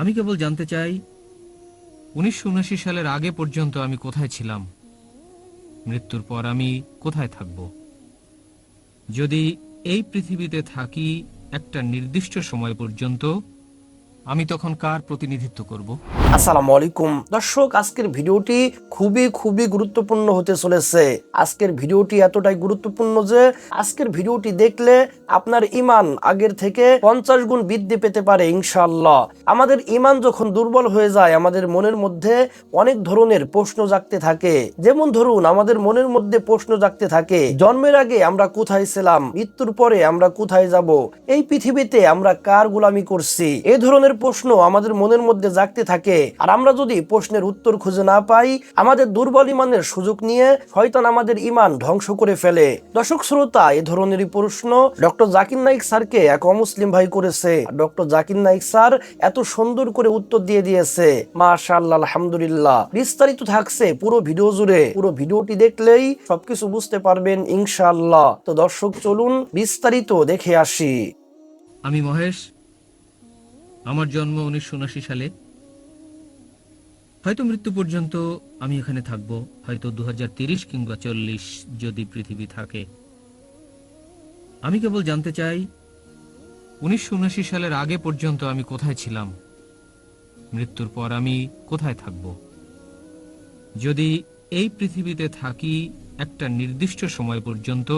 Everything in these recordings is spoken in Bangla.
আমি কেবল জানতে চাই, উনিশশো উনাশি সালের আগে পর্যন্ত আমি কোথায় ছিলাম? মৃত্যুর পর আমি কোথায় থাকব? যদি এই পৃথিবীতে থাকি একটা নির্দিষ্ট সময় পর্যন্ত আমি তখন কার প্রতিনিধিত্ব করব? আসসালামু আলাইকুম। দর্শক, আজকের ভিডিওটি খুবই খুবই গুরুত্বপূর্ণ হতে চলেছে। আজকের ভিডিওটি এতটাই গুরুত্বপূর্ণ যে আজকের ভিডিওটি দেখলে আপনার ইমান আগের থেকে পঞ্চাশ গুণ বৃদ্ধি পেতে পারে, ইনশাআল্লাহ। আমাদের ইমান যখন দুর্বল হয়ে যায়, আমাদের মনের মধ্যে অনেক ধরনের প্রশ্ন জাগতে থাকে। যেমন ধরুন, আমাদের মনের মধ্যে প্রশ্ন জাগতে থাকে, জন্মের আগে আমরা কোথায় ছিলাম, মৃত্যুর পরে আমরা কোথায় যাব, এই পৃথিবীতে আমরা কার গোলামি করছি? এ ধরনের প্রশ্ন আমাদের মনের মধ্যে জাগতে থাকে। আর আমরা যদি প্রশ্নের উত্তর খুঁজে না পাই, আমাদের দুর্বল ইমানের সুযোগ নিয়ে শয়তান আমাদের ইমান ধ্বংস করে ফেলে। দর্শক শ্রোতা, এ ধরনেরই প্রশ্ন। ডক্টর জাকির নাইক স্যারকে এক অমুসলিম ভাই করেছে। ডক্টর জাকির নাইক স্যার এত সুন্দর করে উত্তর দিয়ে দিয়েছে। মা মাশাআল্লাহ, আলহামদুলিল্লাহ। বিস্তারিত থাকছে পুরো ভিডিও জুড়ে। পুরো ভিডিওটি দেখলেই সবকিছু বুঝতে পারবেন ইনশাআল্লাহ। তো দর্শক, চলুন বিস্তারিত দেখে আসি। আমি মহেশ আমার জন্ম উনিশশো উনাশি সালে। হয়তো মৃত্যু পর্যন্ত আমি এখানে থাকব, হয়তো দু কিংবা চল্লিশ যদি পৃথিবী থাকে। আমি কেবল জানতে চাই, উনিশশো উনাশি সালের আগে পর্যন্ত আমি কোথায় ছিলাম? মৃত্যুর পর আমি কোথায় থাকব? যদি এই পৃথিবীতে থাকি একটা নির্দিষ্ট সময় পর্যন্ত,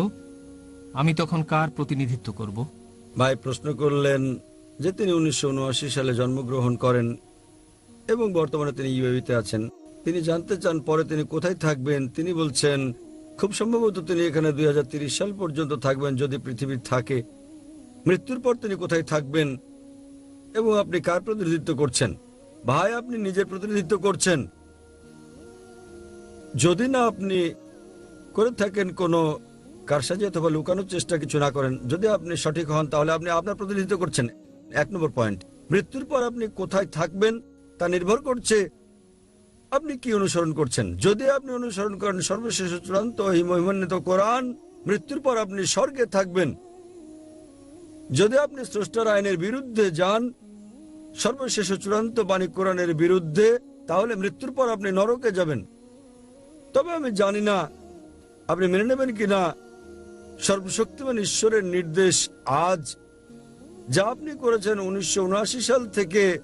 আমি তখন কার প্রতিনিধিত্ব করব? ভাই, প্রশ্ন করলেন যে তিনি উনিশশো উনআশি সালে জন্মগ্রহণ করেন এবং বর্তমানে তিনি ইউএবিতে আছেন। তিনি জানতে চান পরে তিনি কোথায় থাকবেন। তিনি বলছেন, খুব সম্ভবত তিনি এখানে দুই সাল পর্যন্ত থাকবেন যদি পৃথিবী থাকে। মৃত্যুর পর তিনি কোথায় থাকবেন এবং আপনি কার প্রতিনিধিত্ব করছেন? ভাই, আপনি নিজের প্রতিনিধিত্ব করছেন। যদি না আপনি করে থাকেন কোনো কারসাজি অথবা লুকানোর চেষ্টা কিছু না করেন, যদি আপনি সঠিক হন, তাহলে আপনি আপনার প্রতিনিধিত্ব করছেন। এক নম্বর পয়েন্ট মৃত্যুর পর আপনি কোথায় থাকবেন তা নির্ভর করছে আপনি কি অনুসরণ করছেন। যদি আপনি অনুসরণ করেন সর্বশেষ চূড়ান্ত এই মহিমান্বিত কোরআন, মৃত্যুর পর আপনি স্বর্গে থাকবেন। যদি আপনি স্রষ্টার আইনের বিরুদ্ধে যান, সর্বশেষ চূড়ান্ত বাণী কোরআনের বিরুদ্ধে, তাহলে মৃত্যুর পর আপনি নরকে যাবেন। তবে আমি জানি না আপনি মেনে নেবেন কিনা। সর্বশক্তিমান ঈশ্বরের নির্দেশ আজ যা আপনি করেছেন উনিশশো সাল থেকে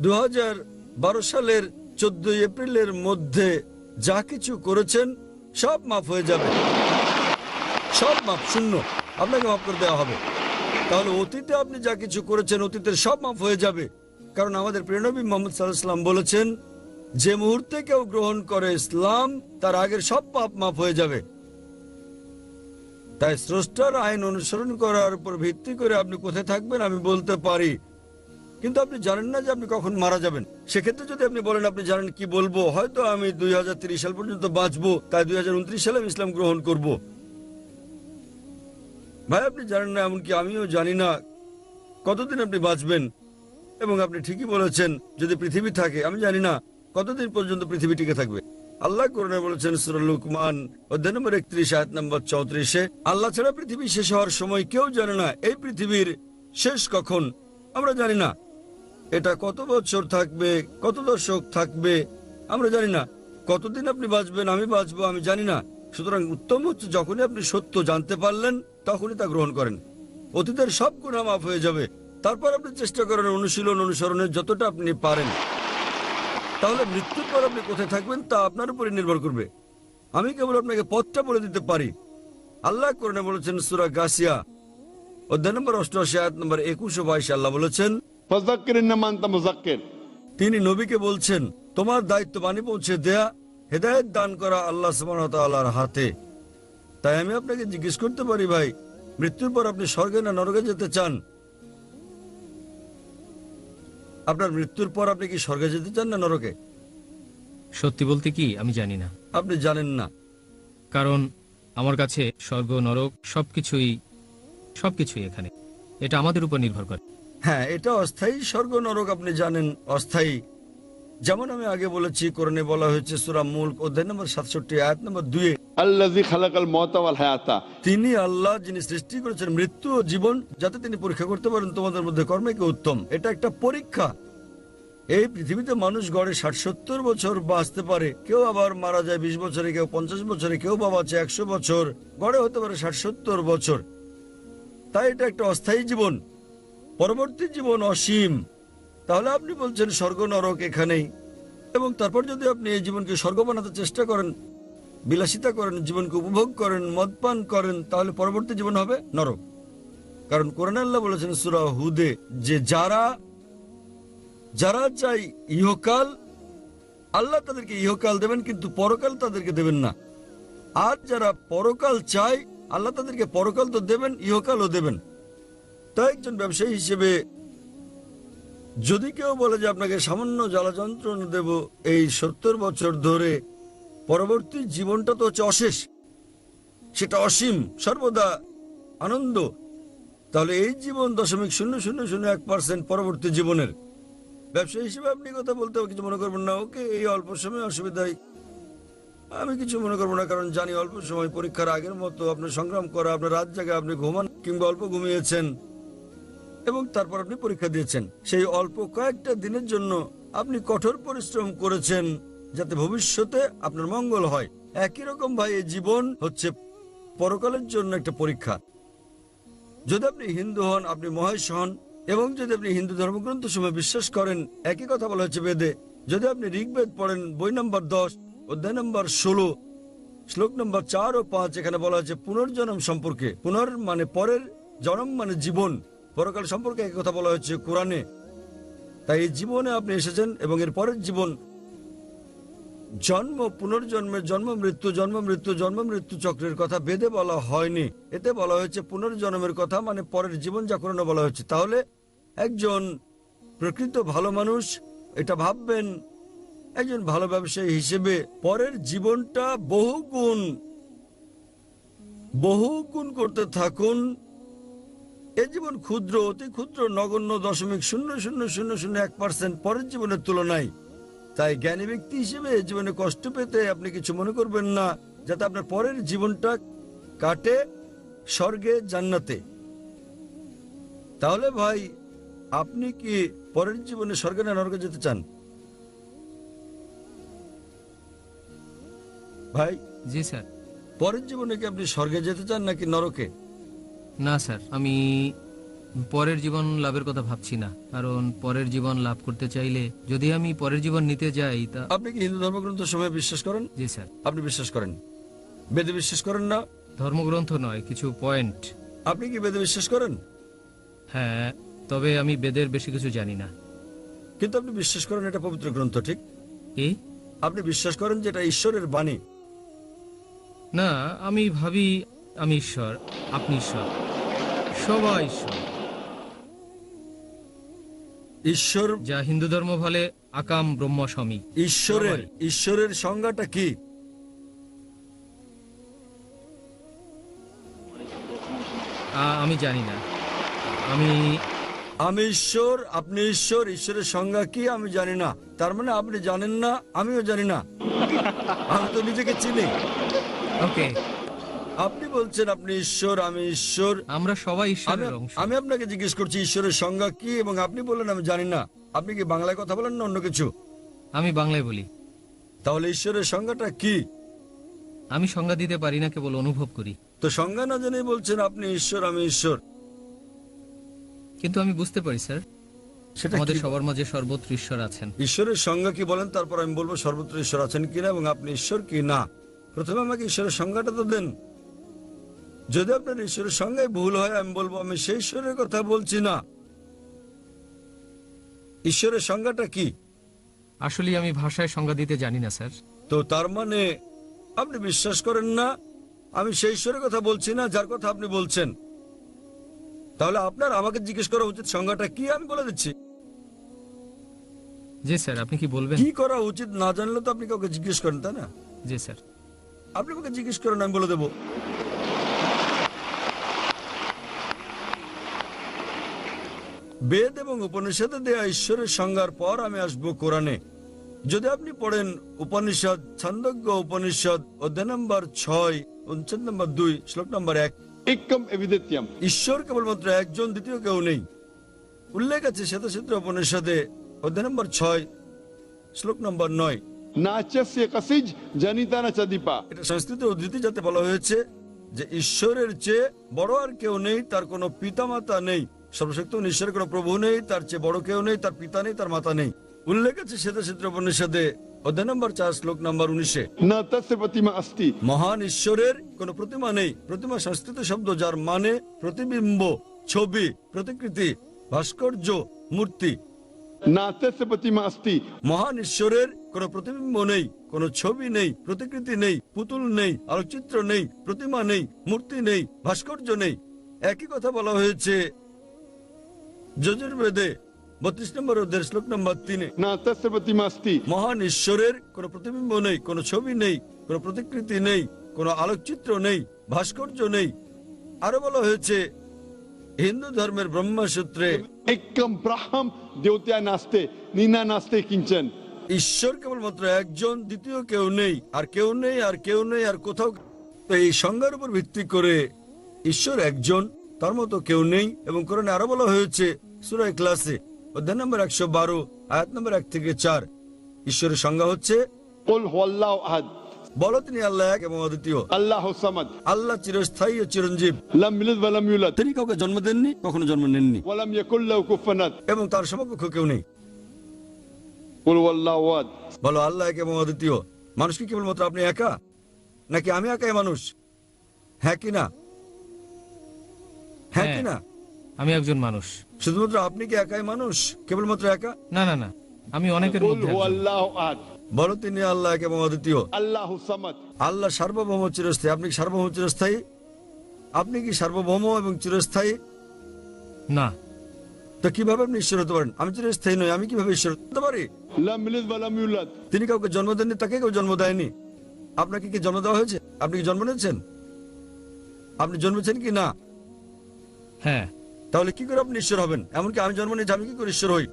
দু হাজার বারো সালের চোদ্দই এপ্রিলের মধ্যে যা কিছু করেছেন সব মাফ হয়ে যাবে। সব মাফ, শূন্য। আপনাকে মাফ করে দেওয়া হবে। তাহলে অতীতে আপনি যা কিছু করেছেন অতীতের সব মাফ হয়ে যাবে। কারণ আমাদের প্রেরণবী মোহাম্মদ সাল্লাহাম বলেছেন, যে মুহূর্তে কেউ গ্রহণ করে ইসলাম, তার আগের সব পাপ মাফ হয়ে যাবে। তাই স্রষ্টার আইন অনুসরণ করার উপর ভিত্তি করে আপনি কোথায় থাকবেন আমি বলতে পারি। কিন্তু আপনি জানেন না যে আপনি কখন মারা যাবেন। সেক্ষেত্রে যদি আপনি বলেন, আপনি জানেন কি বলব? হয়তো আমি দুই সাল পর্যন্ত বাঁচবো, তাই দুই হাজার উনত্রিশ সালে আমি ইসলাম গ্রহণ করব। ভাই, আপনি জানেন না, এমনকি আমিও জানি না কতদিন আপনি বাঁচবেন। এবং আপনি ঠিকই বলেছেন, যদি পৃথিবী থাকে, আমি জানি না কতদিন পর্যন্ত পৃথিবী টিকে থাকবে। আল্লাহ করোনা বলেছেন, সুরা লুকমান, অধ্যায় নম্বর একত্রিশ, আয়াত নম্বর চৌত্রিশে, আল্লাহ ছাড়া পৃথিবী শেষ হওয়ার সময় কেউ জানে না এই পৃথিবীর শেষ কখন। আমরা জানি না এটা কত বছর থাকবে, কত দশক থাকবে, আমরা জানি না। কতদিন আপনি বাঁচবেন, আমি বাঁচবো, আমি জানি না। সুতরাং উত্তম হচ্ছে যখনই আপনি সত্য জানতে পারলেন, তখনই তা গ্রহণ করেন। অতীতের সব গুণা মাফ হয়ে যাবে। তারপর আপনি চেষ্টা করেন অনুশীলন, অনুসরণের যতটা আপনি পারেন। তাহলে মৃত্যুর পর আপনি কোথায় থাকবেন তা আপনার উপরে নির্ভর করবে। আমি কেবল আপনাকে পথটা বলে দিতে পারি। আল্লাহ করণে বলেছেন সুরা গাছিয়া অধ্যায় নম্বর অষ্টআশি আয়াত নম্বর একুশ বাইশ আল্লাহ বলেছেন তিনি নবীকে বলছেন তোমার দায়িত্ব বাণী পৌঁছে দেয়া হেদায়ত দান করা আল্লাহ সুবাহর হাতে। তাই আমি আপনাকে জিজ্ঞেস করতে পারি ভাই মৃত্যুর পর আপনি স্বর্গে না নরকে যেতে চান? আপনার মৃত্যুর পর আপনি কি স্বর্গে যেতে চান না নরকে? সত্যি বলতে কি আমি জানি না। আপনি জানেন না। কারণ আমার কাছে স্বর্গ নরক সবকিছুই সবকিছুই এখানে। এটা আমাদের উপর নির্ভর করে। হ্যাঁ এটা অস্থায়ী স্বর্গ নরক আপনি জানেন অস্থায়ী। যেমন আমি আগে বলেছি কোরআনে বলা হয়েছে সুরা মুল্ক অধ্যায় নম্বর সাতষট্টি আয়াত নম্বর দুয়ে আল্লাযী খালাকাল মাউতা ওয়াল হায়াতা। তিনি আল্লাহ যিনি সৃষ্টি করেছেন মৃত্যু ও জীবন, যাতে তিনি পরীক্ষা করতে পারেন, তোমাদের মধ্যে কর্মে কে উত্তম? এটা একটা পরীক্ষা। এই পৃথিবীতে মানুষ গড়ে ষাট সত্তর বছর বাঁচতে পারে। কেউ আবার মারা যায় বিশ বছরে, কেউ পঞ্চাশ বছরে, কেউ বা বাঁচে একশো বছর। গড়ে হতে পারে ষাট সত্তর বছর। তাই এটা একটা অস্থায়ী জীবন। পরবর্তী জীবন অসীম। তাহলে আপনি বলছেন স্বর্গ নরক এখানেই। এবং তারপর যদি আপনি এই জীবনকে স্বর্গ বানাতে চেষ্টা করেন বিলাসিতা করেন, জীবনকে উপভোগ করেন, মদপান করেন, তাহলে পরবর্তী জীবন হবে নরক। কারণ কোরআন আল্লাহ বলেছেন, সুরা হুদে, যে যারা যারা চাই ইহকাল, আল্লাহ তাদেরকে ইহকাল দেবেন, কিন্তু পরকাল তাদেরকে দেবেন না। আর যারা পরকাল চায়, আল্লাহ তাদেরকে পরকাল তো দেবেন, ইহকালও দেবেন। তাই একজন ব্যবসায়ী হিসেবে, যদি কেউ বলে যে আপনাকে সামান্য জ্বালা যন্ত্রণা দেব, এই সত্তর বছর ধরে পরবর্তী জীবনটা তো হচ্ছে অশেষ। সেটা অসীম, সর্বদা আনন্দ। তাহলে এই জীবন দশমিক শূন্য শূন্য শূন্য, এক পার্সেন্ট পরবর্তী জীবনের। ব্যবসা হিসেবে আপনি কথা বলতে কিছু মনে করবেন না। ওকে, এই অল্প সময় অসুবিধায় আমি কিছু মনে করব না, কারণ জানি অল্প সময় পরীক্ষার আগের মতো আপনার সংগ্রাম করা, আপনার রাত জায়গায় আপনি ঘুমান, কিংবা অল্প ঘুমিয়েছেন এবং তারপর আপনি পরীক্ষা দিয়েছেন। সেই অল্প কয়েকটা দিনের জন্য আপনি কঠোর পরিশ্রম করেছেন। যাতে ভবিষ্যতে আপনার মঙ্গল হয়। একই রকম ভাই, এই জীবন হচ্ছে পরকালের জন্য একটা পরীক্ষা। যদি আপনি হিন্দু হন, আপনি মহেশ হন, এবং যদি আপনি হিন্দু ধর্মগ্রন্থ সময় বিশ্বাস করেন, একই কথা বলা হচ্ছে বেদে, যদি আপনি ঋগ্বেদ পড়েন, বই নম্বর দশ, অধ্যায় নম্বর ষোলো, শ্লোক নম্বর চার ও পাঁচ, এখানে বলা হচ্ছে পুনর্জন্ম সম্পর্কে। পুনর মানে পরের, জন্ম মানে জীবন। পরকাল সম্পর্কে একই কথা বলা হচ্ছে কোরআনে। তাই এই জীবনে আপনি এসেছেন, এবং এর পরের জীবন জন্ম, পুনর্জন্মের জন্ম, মৃত্যু জন্ম মৃত্যু জন্ম, মৃত্যু চক্রের কথা বেদে বলা হয়নি। এতে বলা হয়েছে পুনর্জন্মের কথা মানে পরের জীবন যাকরণে বলা হয়েছে। তাহলে একজন প্রকৃত ভালো মানুষ এটা ভাববেন, একজন ভালো ব্যবসায়ী হিসেবে পরের জীবনটা বহু গুণ বহু গুণ করতে থাকুন। এ জীবন ক্ষুদ্র, অতি ক্ষুদ্র, নগণ্য, দশমিক শূন্য শূন্য শূন্য শূন্য, এক পার্সেন্ট পরের জীবনের তুলনায়। তাই জ্ঞানী ব্যক্তি হিসেবে জীবনে কষ্ট পেতে আপনি কিছু মনে করবেন না যাতে আপনার পরের জীবনটা কাটে স্বর্গে জান্নাতে। তাহলে ভাই আপনি কি পরের জীবনে স্বর্গে না নরকে যেতে চান? ভাই জি স্যার। পরের জীবনে কি আপনি স্বর্গে যেতে চান নাকি নরকে? না স্যার আমি পরের জীবন লাভের কথা ভাবছি না। কারণ পরের জীবন লাভ করতে চাইলে যদি আমি পরের জীবন নিতে যাই তা আপনি কি হিন্দু ধর্মগ্রন্থ সময় বিশ্বাস করেন? জি স্যার। আপনি বিশ্বাস করেন? বেদে বিশ্বাস করেন না? ধর্মগ্রন্থ নয় কিছু পয়েন্ট আপনি কি বেদে বিশ্বাস করেন? হ্যাঁ তবে আমি বেদের বেশি কিছু জানি না। কিন্তু আপনি বিশ্বাস করেন এটা পবিত্র গ্রন্থ ঠিক? কি? আপনি বিশ্বাস করেন যে এটা ঈশ্বরের বাণী? না আমি ভাবি আমি ঈশ্বর আপনি ঈশ্বর সবাই ঈশ্বর। ঈশ্বর যা হিন্দু ধর্ম বলে আকাম ব্রহ্ম স্বামী। ঈশ্বরের ঈশ্বরের সংজ্ঞাটা কি? আমি জানি না। আমি আমি ঈশ্বর আপনি ঈশ্বর ঈশ্বরের সংজ্ঞা কি আমি জানি না। তার মানে আপনি জানেন না আমিও জানি না। আমি তো নিজেকে চিনি। ওকে আপনি বলছেন আপনি ঈশ্বর আমি ঈশ্বর। আমরা সবাই আমি ঈশ্বরের অংশ। আমি আপনাকে জিজ্ঞেস করছি ঈশ্বরের সংজ্ঞা কি এবং আপনি বললেন আমি জানি না। আপনি কি বাংলায় কথা বলেন না অন্য কিছু? আমি বাংলায় বলি। তাহলে ঈশ্বরের সংজ্ঞাটা কি? আমি সংজ্ঞা দিতে পারি না কেবল অনুভব করি। তো সংজ্ঞা না জেনেই বলছেন আপনি ঈশ্বর আমি ঈশ্বর। কিন্তু আমি বুঝতে পারি স্যার। সেটা আমাদের সবার মাঝে সর্বত্র ঈশ্বর আছেন। ঈশ্বরের সংজ্ঞা কি বলেন? তারপর আমি বলব সর্বত্র ঈশ্বর আছেন কিনা এবং আপনি ঈশ্বর কি না? প্রথমে আমাকে ঈশ্বরের সংজ্ঞাটা তো দেন। যদি আপনার ঈশ্বরের সংজ্ঞায় ভুল হয় আমি বলব আমি সেই ঈশ্বরের কথা বলছি না। ঈশ্বরের সংজ্ঞাটা কি? আসলে আমি ভাষায় সংজ্ঞা দিতে জানি না স্যার। তো তার মানে আপনি বিশ্বাস করেন না? আমি সেই ঈশ্বরের কথা বলছি না যার কথা আপনি বলছেন। তাহলে আপনার আমাকে জিজ্ঞেস করা উচিত সংজ্ঞাটা কি আমি বলে দিচ্ছি? জি স্যার আপনি কি বলবেন? কি করা উচিত না জানলে তো আপনি কাউকে জিজ্ঞেস করেন তাই না? জি স্যার। আপনি আমাকে জিজ্ঞেস করেন আমি বলে দেবো। বেদ এবং উপনিষদে দেয়া ঈশ্বরের সংজ্ঞার পর আমি আসব কোরআনে। যদি আপনি পড়েন উপনিষদ ছন্দজ্ঞ উপনিষদ অধ্যায় নম্বর ছয় অনুচ্ছেদ নম্বর দুই শ্লোক নম্বর এক। ঈশ্বর কেবলমাত্র একজন দ্বিতীয় কেউ নেই। উল্লেখ আছে শ্বেতচিত্র উপনিষদে অধ্যায় নম্বর ছয় শ্লোক নম্বর নয়। এটা উদ্ধৃতি যাতে বলা হয়েছে যে ঈশ্বরের চেয়ে বড় আর কেউ নেই তার কোনো পিতামাতা নেই। সর্বশক্ত ঈশ্বরের কোন প্রভু নেই তার চেয়ে বড় কেউ নেই তার পিতা নেই তার মাতা নেই। উল্লেখ আছে শ্বেতা চিত্রপনিষদে অধ্যায় নম্বর চার শ্লোক নম্বর উনিশে। না প্রতিমা আস্তি মহান ঈশ্বরের প্রতিমা নেই। প্রতিমা সংস্কৃত শব্দ যার মানে প্রতিবিম্ব ছবি প্রতিকৃতি ভাস্কর্য মূর্তি। না তাস্য প্রতিমা আস্তি মহান ঈশ্বরের কোন প্রতিবিম্ব নেই কোন ছবি নেই প্রতিকৃতি নেই পুতুল নেই আলোকচিত্র নেই প্রতিমা নেই মূর্তি নেই ভাস্কর্য নেই। একই কথা বলা হয়েছে যজুর্বেদে বত্রিশ নম্বর অধ্যায় শ্লোক নম্বর তিনে না তস্য প্রতিমাস্তি মহান ঈশ্বরের কোনো প্রতিবিম্ব নেই কোনো ছবি নেই কোন প্রতিকৃতি নেই কোন আলোকচিত্র নেই ভাস্কর্য নেই আরও বলা হয়েছে হিন্দু ধর্মের ব্রহ্মসূত্রে ঈশ্বর কেবলমাত্র একজন দ্বিতীয় কেউ নেই আর কেউ নেই আর কেউ নেই আর কোথাও এই সংজ্ঞার উপর ভিত্তি করে ঈশ্বর একজন তার মতো কেউ নেই এবং কোরআনে আরও বলা হয়েছে সুরায় ক্লাসে অধ্যায় নম্বর একশো বারো আয়াত নম্বর এক থেকে চার। ঈশ্বরের সংজ্ঞা হচ্ছে বলো তিনি আল্লাহ এক এবং অদ্বিতীয়। আল্লাহ সামাদ। আল্লাহ চিরস্থায়ী ও চিরঞ্জীব। লাম মিলাদ লাম ইউলাদ। তিনি কাউকে জন্ম দেননি কখনো জন্ম নেননি। ওয়া লাম এবং তার সমকক্ষ কেউ নেই। কুল ওয়াল্লাহু বলো আল্লাহ এক এবং অদ্বিতীয়। মানুষ কি কেবলমাত্র আপনি একা? নাকি আমি একাই মানুষ? হ্যাঁ কি না? হ্যাঁ কি না? আমি একজন মানুষ। শুধুমাত্র আপনি কি একাই মানুষ? কেবলমাত্র একা? না না না। আমি অনেকের মধ্যে বলো তিনি আল্লাহ এক এবং অদ্বিতীয়। আল্লাহ আল্লাহ সার্বভৌম চিরস্থায়ী। আপনি কি সার্বভৌম চিরস্থায়ী? আপনি কি সার্বভৌম এবং চিরস্থায়ী? না। তো কীভাবে আপনি ঈশ্বর হতে পারেন? আমি চিরস্থায়ী নই আমি কীভাবে ঈশ্বর হতে পারি? তিনি কাউকে জন্ম দেননি তাকে কেউ জন্ম দেয়নি। আপনাকে কি জন্ম দেওয়া হয়েছে? আপনি কি জন্ম নিয়েছেন? আপনি জন্মেছেন কি না? হ্যাঁ। তাহলে কি করে আপনি ঈশ্বর হবেন? এমনকি আমি জন্ম নিয়েছি আমি কি করে ঈশ্বর হই?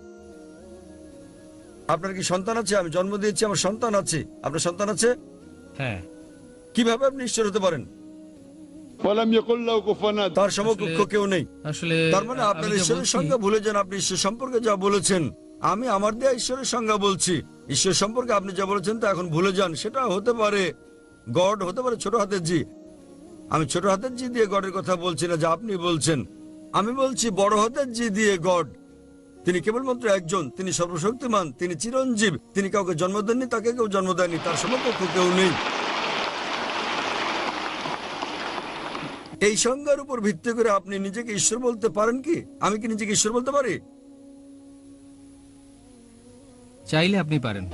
আপনার কি সন্তান আছে? আমি জন্ম দিয়েছি আমার সন্তান আছে। আপনার সন্তান আছে? হ্যাঁ। কীভাবে আপনি ঈশ্বর হতে পারেন? তার সমকক্ষ কেউ নেই। তার মানে আপনার ঈশ্বরের সংজ্ঞা ভুলে যান আপনি ঈশ্বর সম্পর্কে যা বলেছেন আমি আমার দেয়া ঈশ্বরের সংজ্ঞা বলছি। ঈশ্বর সম্পর্কে আপনি যা বলেছেন তা এখন ভুলে যান সেটা হতে পারে গড হতে পারে ছোট হাতের জি আমি ছোট হাতের জি দিয়ে গডের কথা বলছি না যা আপনি বলছেন। আমি বলছি বড় হাতের জি দিয়ে গড। তিনি কেবলমাত্র একজন তিনি সর্বশক্তিমান তিনি চিরঞ্জীব তিনি কাউকে জন্ম দেননি তাকে কেউ জন্ম দেয়নি তার সমকক্ষ কেউ নেই। এই সংজ্ঞার উপর ভিত্তি করে আপনি নিজেকে ঈশ্বর বলতে পারেন কি? আমি কি নিজেকে ঈশ্বর বলতে পারি? চাইলে আপনি পারেন।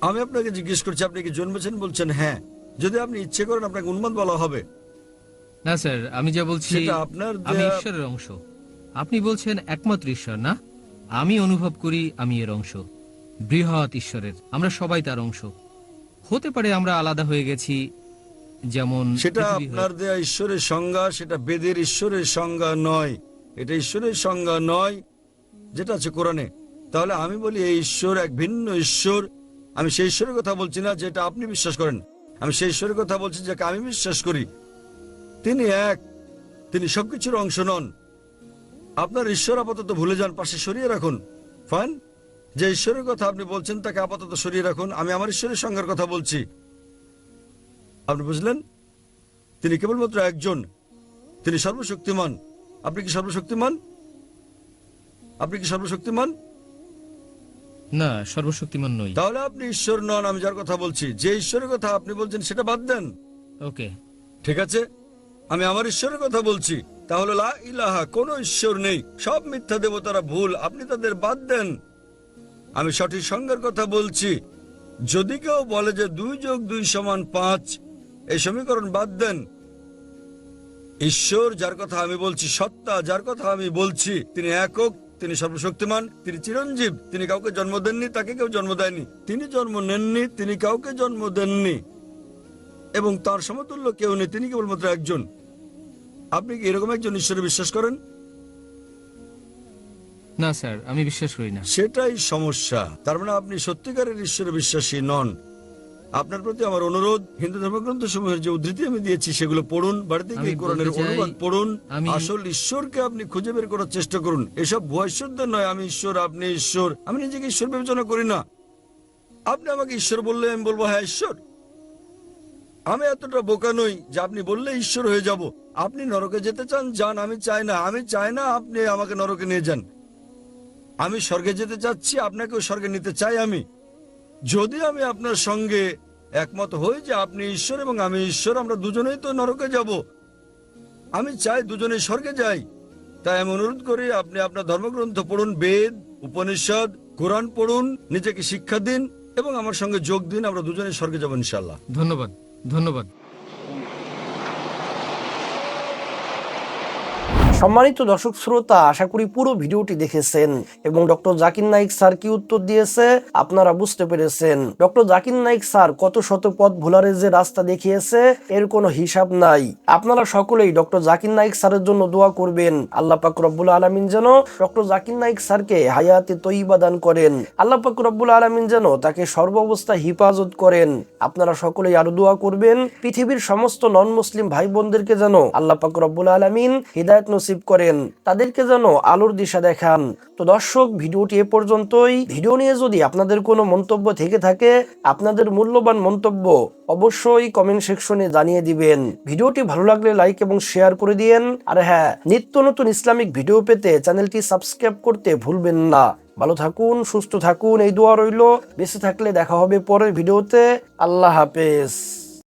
আমি আপনাকে জিজ্ঞেস করছি আপনি কি জন্মেছেন বলছেন? হ্যাঁ। যদি আপনি ইচ্ছে করেন আপনাকে উন্মাদ বলা হবে। না স্যার আমি যা বলছি সেটা আপনার আমি দেয়া- ঈশ্বরের অংশ। আপনি বলছেন একমাত্র ঈশ্বর না? আমি অনুভব করি আমি এর অংশ। বৃহৎ ঈশ্বরের আমরা সবাই তার অংশ। হতে পারে আমরা আলাদা হয়ে গেছি যেমন সেটা পৃথিবী হয়ে- আপনার দেয়া ঈশ্বরের সংজ্ঞা সেটা বেদের ঈশ্বরের সংজ্ঞা নয়। এটা ঈশ্বরের সংজ্ঞা নয় যেটা আছে কোরআনে। তাহলে আমি বলি এই ঈশ্বর এক ভিন্ন ঈশ্বর। আমি সেই ঈশ্বরের কথা বলছি না যেটা আপনি বিশ্বাস করেন। আমি সেই ঈশ্বরের কথা বলছি যাকে আমি বিশ্বাস করি। তিনি এক, তিনি সবকিছুর অংশ নন। আপনার ঈশ্বর আপাতত ভুলে যান, পাশে সরিয়ে রাখুন। ফাইন, যে ঈশ্বরের কথা আপনি বলছেন, তাকে আপাতত সরিয়ে রাখুন। আমি আমার ঈশ্বরের সংজ্ঞার কথা বলছি। আপনি বুঝলেন? তিনি কেবলমাত্র একজন। তিনি সর্বশক্তিমান। আপনি কি সর্বশক্তিমান? আপনি কি সর্বশক্তিমান? না সর্বশক্তিমান নই। তাহলে আপনি ঈশ্বর নন আমি যার কথা বলছি। যে ঈশ্বরের কথা আপনি বলছেন সেটা বাদ দেন। ওকে। ঠিক আছে? আমি আমার ঈশ্বরের কথা বলছি। তাহলে লা ইলাহা কোনো ঈশ্বর নেই। সব মিথ্যা দেবতারা ভুল আপনি তাদের বাদ দেন। আমি সঠিক সংজ্ঞার কথা বলছি। যদি কেউ বলে যে দুই যোগ দুই সমান পাঁচ এই সমীকরণ বাদ দেন। ঈশ্বর যার কথা আমি বলছি সত্তা যার কথা আমি বলছি তিনি একক। তিনি সর্বশক্তিমান তিনি চিরঞ্জীব তিনি কাউকে জন্ম দেননি তাকে কেউ জন্ম দেয়নি। তিনি জন্ম নেননি তিনি কাউকে জন্ম দেননি। এবং তার সমতুল্য কেউ নেই তিনি কেবলমাত্র একজন। আপনি কি এরকম একজন ঈশ্বরে বিশ্বাস করেন? না স্যার আমি বিশ্বাস করি না। সেটাই সমস্যা। তার মানে আপনি সত্যিকারের ঈশ্বরে বিশ্বাসী নন। আপনার প্রতি আমার অনুরোধ হিন্দু ধর্মগ্রন্থ সমূহের যে উদ্ধৃতি আমি দিয়েছি সেগুলো পড়ুন বাড়িতে গিয়ে কোরআনের অনুবাদ পড়ুন আসল ঈশ্বরকে আপনি খুঁজে বের করার চেষ্টা করুন। এসব ভুয়া ঈশ্বরদের নয় আমি ঈশ্বর আপনি ঈশ্বর। আমি নিজেকে ঈশ্বর বিবেচনা করি না। আপনি আমাকে ঈশ্বর বললে আমি বলব হ্যাঁ ঈশ্বর। আমি এতটা বোকা নই যে আপনি বললে ঈশ্বর হয়ে যাব। আপনি নরকে যেতে চান যান আমি চাই না। আমি চাই না আপনি আমাকে নরকে নিয়ে যান। আমি স্বর্গে যেতে চাচ্ছি আপনাকেও স্বর্গে নিতে চাই আমি। যদি আমি আপনার সঙ্গে একমত হই যে আপনি ঈশ্বর এবং আমি ঈশ্বর, আমরা দুজনেই তো নরকে যাব। আমি চাই দুজনে স্বর্গে যাই। তাই আমি অনুরোধ করি, আপনি আপনার ধর্মগ্রন্থ পড়ুন, বেদ, উপনিষদ, কোরআন পড়ুন, নিজেকে শিক্ষা দিন এবং আমার সঙ্গে যোগ দিন, আমরা দুজনে স্বর্গে যাব ইনশাল্লাহ ধন্যবাদ ধন্যবাদ। সম্মানিত দর্শক শ্রোতা, আশা করি পুরো ভিডিওটি দেখেছেন এবং ডক্টর জাকির নাইক স্যার কি উত্তর দিয়েছে আপনারা বুঝতে পেরেছেন। ডক্টর জাকির নাইক স্যার কত শত পথ ভোলারের যে রাস্তা দেখিয়েছে, এর কোনো হিসাব নাই। আপনারা সকলেই ডক্টর জাকির নাইক স্যারের জন্য দোয়া করবেন। আল্লাহ পাক রব্বুল আলমিন যেন ডক্টর জাকির নাইক স্যারকে হায়াতে তৈবা দান করেন। আল্লাহ পাক রব্বুল আলমিন যেন তাকে সর্বাবস্থায় হিফাজত করেন। আপনারা সকলেই আরও দোয়া করবেন। পৃথিবীর সমস্ত নন মুসলিম ভাই বোনদেরকে যেন আল্লাহ পাক রব্বুল আলমিন হৃদায়ত নসিব করেন, তাদেরকে যেন আলোর দিশা দেখান। তো দর্শক, ভিডিওটি এ পর্যন্তই। ভিডিও নিয়ে যদি আপনাদের কোনো মন্তব্য থেকে থাকে, আপনাদের মূল্যবান মন্তব্য অবশ্যই কমেন্ট সেকশনে জানিয়ে দিবেন। ভিডিওটি ভালো লাগলে লাইক এবং শেয়ার করে দিয়েন। আর হ্যাঁ নিত্য নতুন ইসলামিক ভিডিও পেতে চ্যানেলটি সাবস্ক্রাইব করতে ভুলবেন না। ভালো থাকুন, সুস্থ থাকুন, এই দোয়া রইল। বেঁচে থাকলে দেখা হবে পরের ভিডিওতে। আল্লাহ হাফেজ।